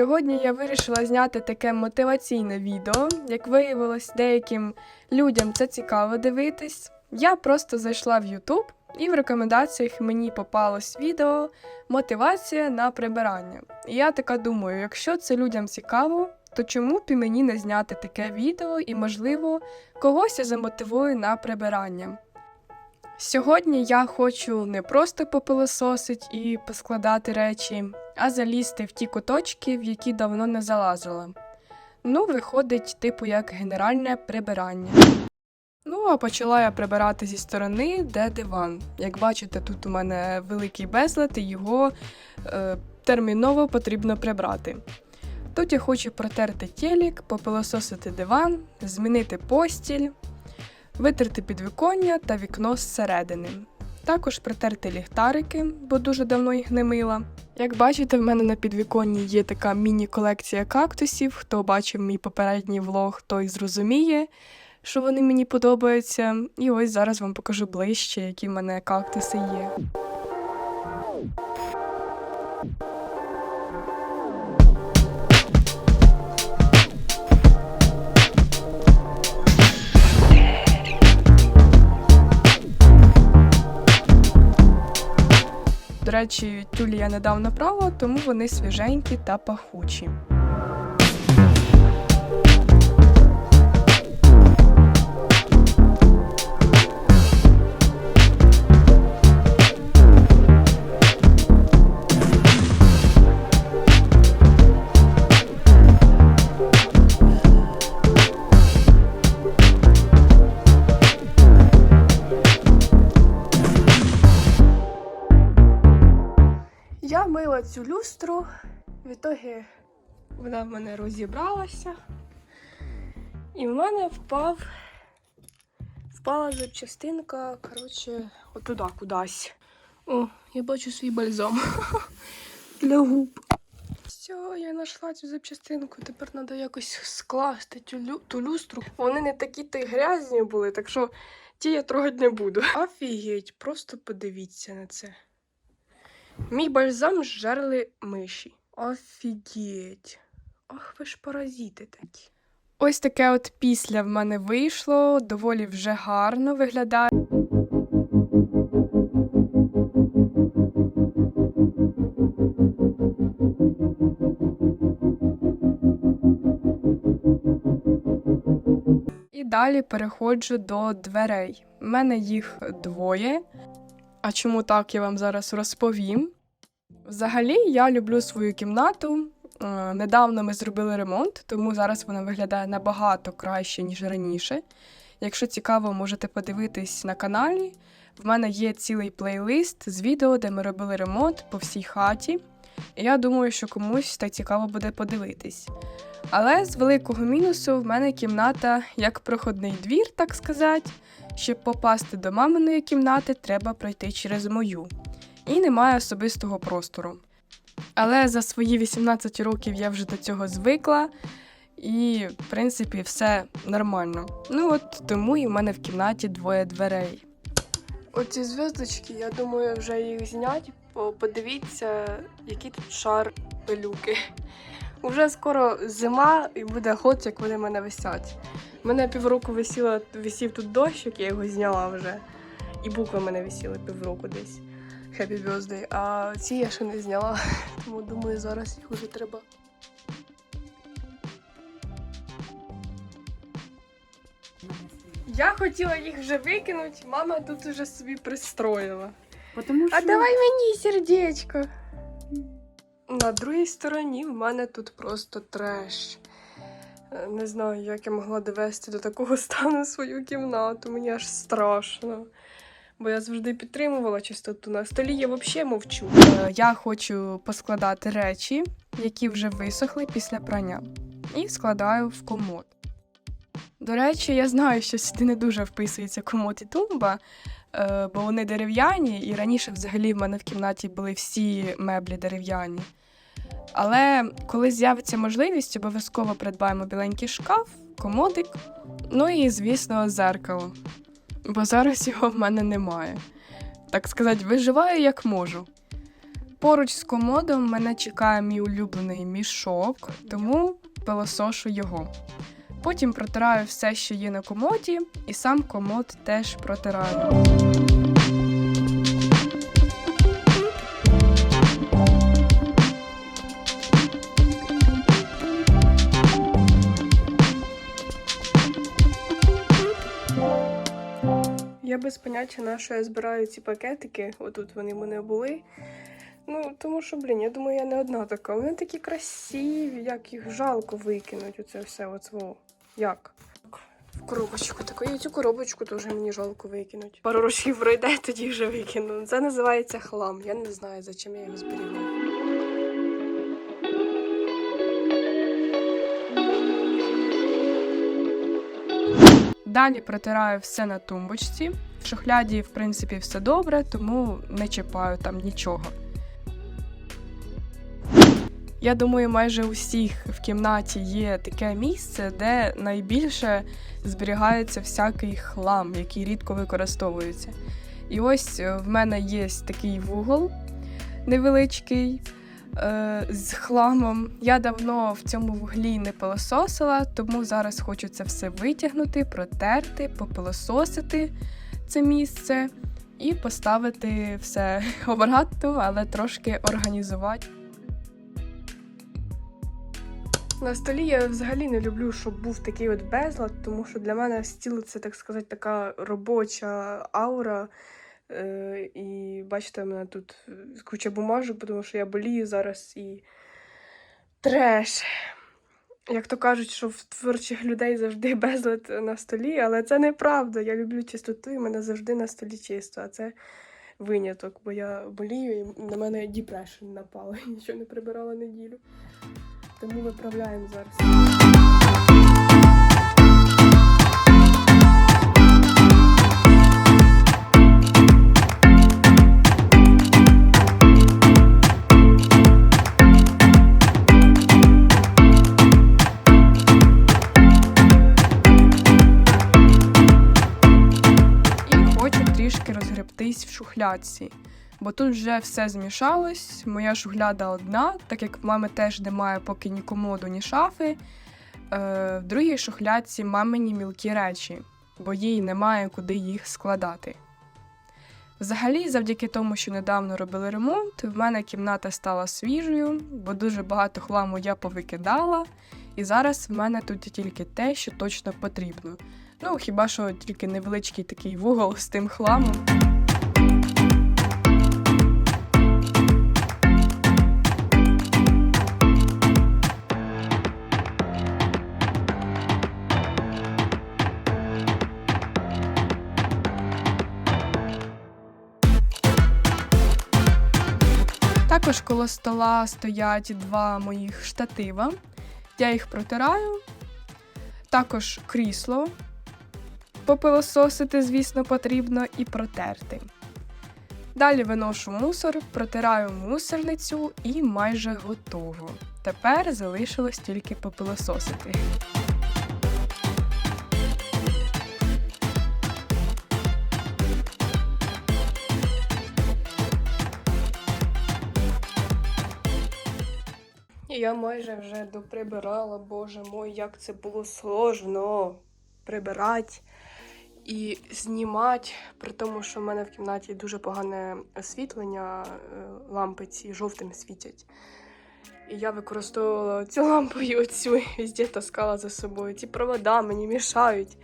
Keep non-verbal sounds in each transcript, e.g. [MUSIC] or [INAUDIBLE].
Сьогодні я вирішила зняти таке мотиваційне відео. Як виявилось, деяким людям це цікаво дивитись. Я просто зайшла в YouTube і в рекомендаціях мені попалось відео Мотивація на прибирання. І я така думаю, якщо це людям цікаво, то чому б і мені не зняти таке відео і, можливо, когось я замотивую на прибирання. Сьогодні я хочу не просто попилососить і поскладати речі, а залізти в ті куточки, в які давно не залазила. Ну, виходить, типу, як генеральне прибирання. Ну, а почала я прибирати зі сторони, де диван. Як бачите, тут у мене великий безлад, і його е, терміново потрібно прибрати. Тут я хочу протерти телек, попилососити диван, змінити постіль, витерти підвіконня та вікно зсередини. Також притерти ліхтарики, бо дуже давно їх не мила. Як бачите, в мене на підвіконні є така міні-колекція кактусів. Хто бачив мій попередній влог, той зрозуміє, що вони мені подобаються. І ось зараз вам покажу ближче, які в мене кактуси є. Речі, тюлі я недавно прала, тому вони свіженькі та пахучі. Я мила цю люстру, в ітогі вона в мене розібралася. І в мене впав. Впала запчастинка, коротше, отуда кудись. О, я бачу свій бальзам [LAUGHS] для губ. Все, я знайшла цю запчастинку. Тепер треба якось скласти лю- ту люстру. Вони не такі то грязні були, так що ті я трогати не буду. [LAUGHS] Офігеть, просто подивіться на це. Мій бальзам зжерли миші. Офігеть. Ах, ви ж паразити такі. Ось таке от після в мене вийшло, доволі вже гарно виглядає. І далі переходжу до дверей. У мене їх двоє. А чому так, я вам зараз розповім. Взагалі, я люблю свою кімнату. Е, Недавно ми зробили ремонт, тому зараз вона виглядає набагато краще, ніж раніше. Якщо цікаво, можете подивитись на каналі. В мене є цілий плейлист з відео, де ми робили ремонт по всій хаті. І я думаю, що комусь так цікаво буде подивитись. Але з великого мінусу в мене кімната як проходний двір, так сказати. Щоб попасти до маминої кімнати, треба пройти через мою. І немає особистого простору. Але за свої 18 років я вже до цього звикла, і, в принципі, все нормально. Ну от тому і в мене в кімнаті двоє дверей. Оці зв'язочки, я думаю, вже їх знять, подивіться, який тут шар пилюки. Уже скоро зима і буде год, як вони мене висять. У мене півроку висіла, висів тут дощик, я його зняла вже. І букви в мене висіли півроку десь. Happy birthday. А ці я ще не зняла, [LAUGHS] тому думаю, зараз їх уже треба. Я хотіла їх вже викинути, мама тут уже собі пристроїла. Потому що А давай мені сердечко. На другій стороні в мене тут просто треш. Е, Не знаю, як я могла довести до такого [LAUGHS] стану свою кімнату. Мені аж страшно. Бо я завжди підтримувала чистоту. На столі я взагалі мовчу. Е, Я хочу поскладати речі, які вже висохли після прання, і складаю в комод. До речі, я знаю, що сюди не дуже вписується комод і тумба, е, бо вони дерев'яні, і раніше взагалі в мене в кімнаті були всі меблі дерев'яні. Але коли з'явиться можливість, обов'язково придбаємо біленький шкаф, комодик, ну і, звісно, зеркало. Бо зараз його в мене немає. Так сказати, виживаю як можу. Поруч з комодом мене чекає мій улюблений мішок, тому пилосошу його. Потім протираю все, що є на комоді, і сам комод теж протираю. Без поняття на що я збираю ці пакетики. Отут вони в мене були. Ну, тому що, блін, я думаю, я не одна така. Вони такі красиві, як їх жалко викинуть. Оце все оцво. Як? В коробочку таку. І цю коробочку теж мені жалко викинуть. Пару років пройде, [LAUGHS] тоді вже викину. Це називається хлам. Я не знаю, за чим я його зберігаю. Далі протираю все на тумбочці. В шухляді, в принципі, все добре, тому не чіпаю там нічого. Я думаю, майже у всіх в кімнаті є таке місце, де найбільше зберігається всякий хлам, який рідко використовується. І ось е, в мене є такий вугол невеличкий е, з хламом. Я давно в цьому вуглі не пилососила, тому зараз хочу це все витягнути, протерти, попилососити це місце і поставити все [LAUGHS] обратно, але трошки організувати. На столі я взагалі не люблю, щоб був такий от безлад, тому що для мене стіл це, так сказати, така робоча аура. Е, і бачите, у мене тут куча бумажок, тому що я болію зараз і треш. Як то кажуть, що в творчих людей завжди [LAUGHS] безлад на столі, але це неправда. Я люблю чистоту, і мене завжди на столі чисто. А це виняток, бо я болію і на мене діпрешн напала. [LAUGHS] Я нічого не прибирала неділю. Тому виправляємо зараз. Шухлядці. Бо тут вже все змішалось, моя шухляда одна, так як в мами теж немає поки ні комоду, ні шафи. Е, в другій шухлядці мамині мілкі речі, бо їй немає куди їх складати. Взагалі, завдяки тому, що недавно робили ремонт, в мене кімната стала свіжою, бо дуже багато хламу я повикидала, і зараз в мене тут тільки те, що точно потрібно. Ну, хіба що тільки невеличкий такий вугол з тим хламом. Також коло стола стоять два моїх штатива. Я їх протираю. Також крісло. Попилососити, звісно, потрібно і протерти. Далі виношу мусор, протираю мусорницю і майже готово. Тепер залишилось тільки попилососити. Я майже вже доприбирала, боже мой, як це було сложно прибирати і знімати, при тому, що в мене в кімнаті дуже погане освітлення, е, лампи ці жовтим світять. І я використовувала цю лампу і оцю і везде таскала за собою. Ці провода мені мішають.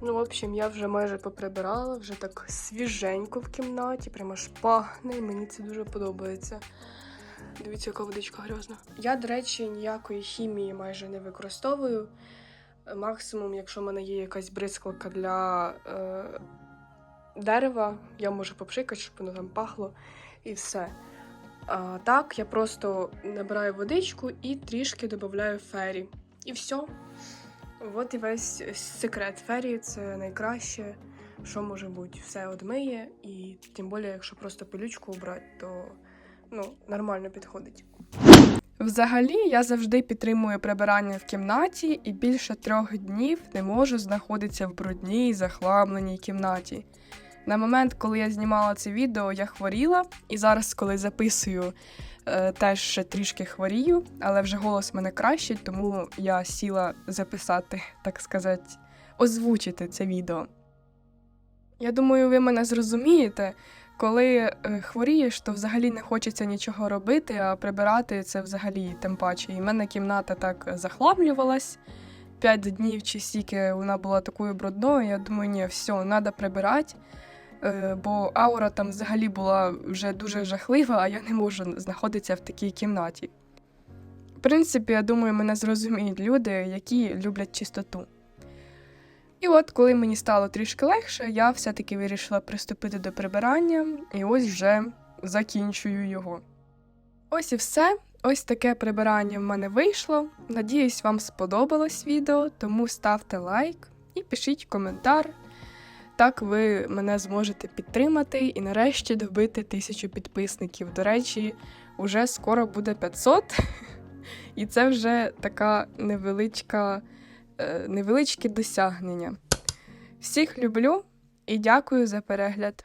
Ну, в общем, я вже майже поприбирала, вже так свіженько в кімнаті, прямо аж пахне, і мені це дуже подобається. Дивіться, яка водичка грязна. Я, до речі, ніякої хімії майже не використовую. Максимум, якщо в мене є якась бризкалка для е, дерева, я можу попшикати, щоб воно там пахло, і все. А, так, я просто набираю водичку і трішки додаю фері. І все. От і весь секрет фері це найкраще, що може бути. Все одмиє, і тим більше, якщо просто пилючку обрати, то ну, нормально підходить. Взагалі, я завжди підтримую прибирання в кімнаті і більше трьох днів не можу знаходитися в брудній, захламленій кімнаті. На момент, коли я знімала це відео, я хворіла, і зараз, коли записую, е, теж ще трішки хворію, але вже голос мене кращий, тому я сіла записати, так сказати, озвучити це відео. Я думаю, ви мене зрозумієте. Коли е, хворієш, то взагалі не хочеться нічого робити, а прибирати це взагалі тим паче. І в мене кімната так захламлювалась. П'ять днів чи стільки вона була такою брудною. Я думаю, ні, все, треба прибирати. Е, бо аура там взагалі була вже дуже жахлива, а я не можу знаходитися в такій кімнаті. В принципі, я думаю, мене зрозуміють люди, які люблять чистоту. І от, коли мені стало трішки легше, я все-таки вирішила приступити до прибирання, і ось вже закінчую його. Ось і все. Ось таке прибирання в мене вийшло. Надіюсь, вам сподобалось відео, тому ставте лайк і пишіть коментар. Так ви мене зможете підтримати і нарешті добити тисячу підписників. До речі, уже скоро буде 500. [LAUGHS] І це вже така невеличка, е, невеличке досягнення. Всіх люблю і дякую за перегляд.